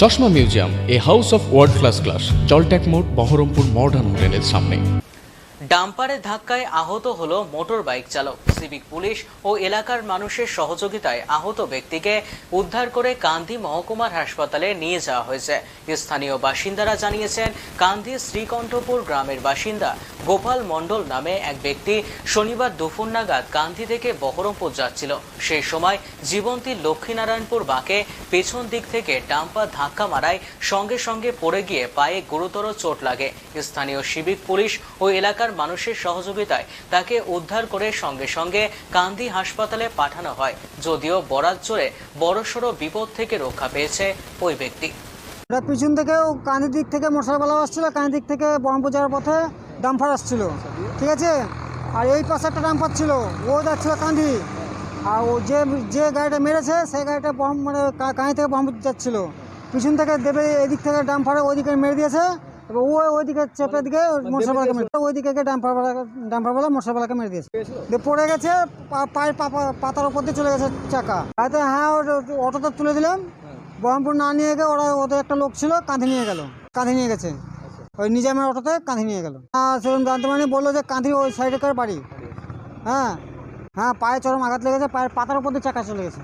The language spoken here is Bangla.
চশমা museum, a house of world class class জলট্যাক মোড়, বহরমপুর মডার্ন হোটেলের সামনে। ডাম্পারের ধাক্কায় আহত হলো মোটর বাইক চালক। সিভিক পুলিশ ও এলাকার মানুষের সহযোগিতায় আহত ব্যক্তিকে উদ্ধার করে কান্দি মহকুমার হাসপাতালে নিয়ে যাওয়া হয়েছে। স্থানীয় বাসিন্দারা জানিয়েছেন, কান্দি শ্রীকণ্ঠপুর গ্রামের বাসিন্দা গোপাল মণ্ডল নামে এক ব্যক্তি শনিবার দুপুর নাগাদ কান্দি থেকে বহরমপুর যাচ্ছিল। সেই সময় জীবন্তী লক্ষ্মীনারায়ণপুর বাঁকে পেছন দিক থেকে ডাম্পার ধাক্কা মারায় সঙ্গে সঙ্গে পড়ে গিয়ে পায়ে গুরুতর চোট লাগে। স্থানীয় সিভিক পুলিশ ও এলাকার মানুষের সহযোগিতায় তাকে উদ্ধার করে সঙ্গে সঙ্গে কান্দি হাসপাতালে পাঠানো হয়। যদিও বরাত জোরে বড়সড় বিপদ থেকে রক্ষা পেয়েছে ওই ব্যক্তি। পিছন থেকে ও কাঁদির দিক থেকে মোটরসাইকেল আসছিল কাঁদির দিক থেকে বহরমপুর যাওয়ার পথে ডাম্পার আসছিল। ঠিক আছে? আর এই পাশে একটা ডাম্পার ছিল, ও যাচ্ছিল কাঁদি আর ও যে যে গাড়িটা মেরেছে, সেই গাড়িটা মানে কা- কাঁদি থেকে বহরমপুর যাচ্ছিল। পিছন থেকে দেবে, এদিক থেকে ডাম্পারে ওইদিকে মেরে দিয়েছে। এবার ও ওইদিকে চেপে দিকে মোটরসাইকেলকে মেরে ওইদিকে ডাম্পারওয়ালা ডাম্পারওয়ালা মোটরসাইকেলকে মেরে দিয়েছে। দিয়ে পড়ে গেছে পায়ের পাতার ওপর দিয়ে চলে গেছে চাকা। হয়তো হ্যাঁ অটোতে তুলে দিলাম। বহরমপুর না নিয়ে গিয়ে ওরা ওদের একটা লোক ছিল কাঁধে নিয়ে গেল। কাঁধে নিয়ে গেছে। ওই নিজামের অটোতে কাঁধে নিয়ে গেল। হ্যাঁ সেরকম জানতে পারিনি বলল যে কাঁধি ওই সাইডে কার বাড়ি। হ্যাঁ। হ্যাঁ পায়ে চরম আঘাত লেগেছে পায়ের পাতার উপর দিয়ে চাকা চলে গেছে।